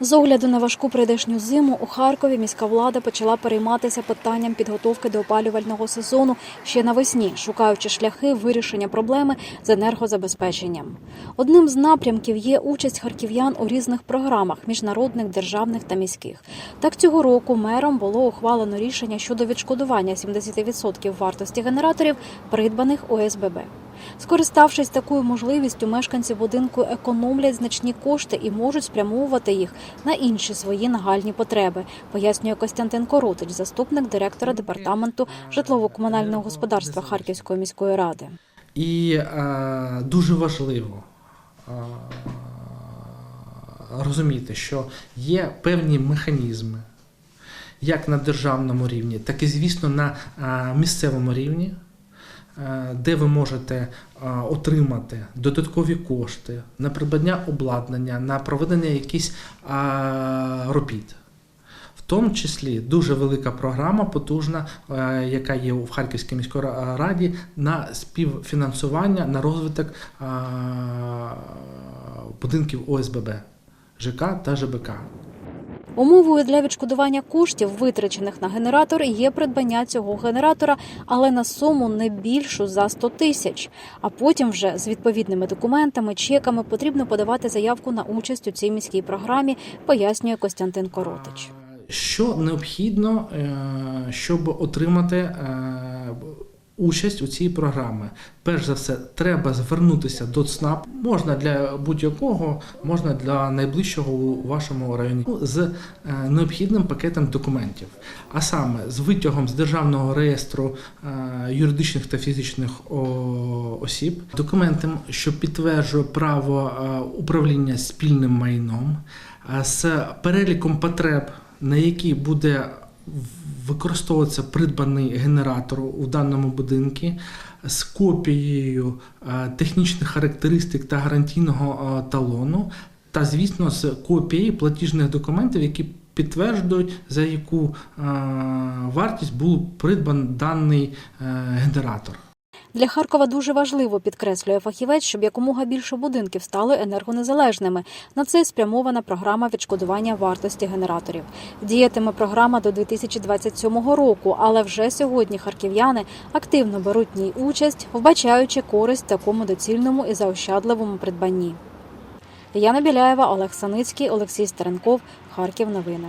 З огляду на важку прийдешню зиму у Харкові міська влада почала перейматися питанням підготовки до опалювального сезону ще навесні, шукаючи шляхи вирішення проблеми з енергозабезпеченням. Одним з напрямків є участь харків'ян у різних програмах міжнародних, державних та міських. Так цього року мером було ухвалено рішення щодо відшкодування 70% вартості генераторів, придбаних ОСББ. Скориставшись такою можливістю, мешканці будинку економлять значні кошти і можуть спрямовувати їх на інші свої нагальні потреби, пояснює Костянтин Коротич, заступник директора департаменту житлово-комунального господарства Харківської міської ради. І е, дуже важливо е, розуміти, що є певні механізми, як на державному рівні, так і, звісно, на е, місцевому рівні, де ви можете е, отримати додаткові кошти на придбання обладнання, на проведення якихось е, робіт. В тому числі дуже велика програма, потужна, е, яка є в Харківській міській раді на співфінансування на розвиток е, будинків ОСББ, ЖК та ЖБК. Умовою для відшкодування коштів, витрачених на генератор, є придбання цього генератора, але на суму не більшу за 100 тисяч. А потім вже з відповідними документами, чеками потрібно подавати заявку на участь у цій міській програмі, пояснює Костянтин Коротич. Що необхідно, е, щоб отримати е, участь у цій програмі? Перш за все, треба звернутися до ЦНАП. Можна для будь-якого, можна для найближчого у вашому районі Ну, з е, необхідним пакетом документів, а саме з витягом з державного реєстру е, юридичних та фізичних осіб, документом, що підтверджує право е, управління спільним майном, з переліком потреб, на які буде використовуватися придбаний генератор у даному будинку з копією е, технічних характеристик та гарантійного е, талону, та, звісно, з копією платіжних документів, які підтверджують, за яку е, вартість був придбаний даний генератор. Для Харкова дуже важливо, підкреслює фахівець, щоб якомога більше будинків стали енергонезалежними. На це спрямована програма відшкодування вартості генераторів. Діятиме програма до 2027 року, але вже сьогодні харків'яни активно беруть в ній участь, вбачаючи користь такому доцільному і заощадливому придбанні. Яна Біляєва, Олег Саницький, Олексій Стеренков, Харків. Новини.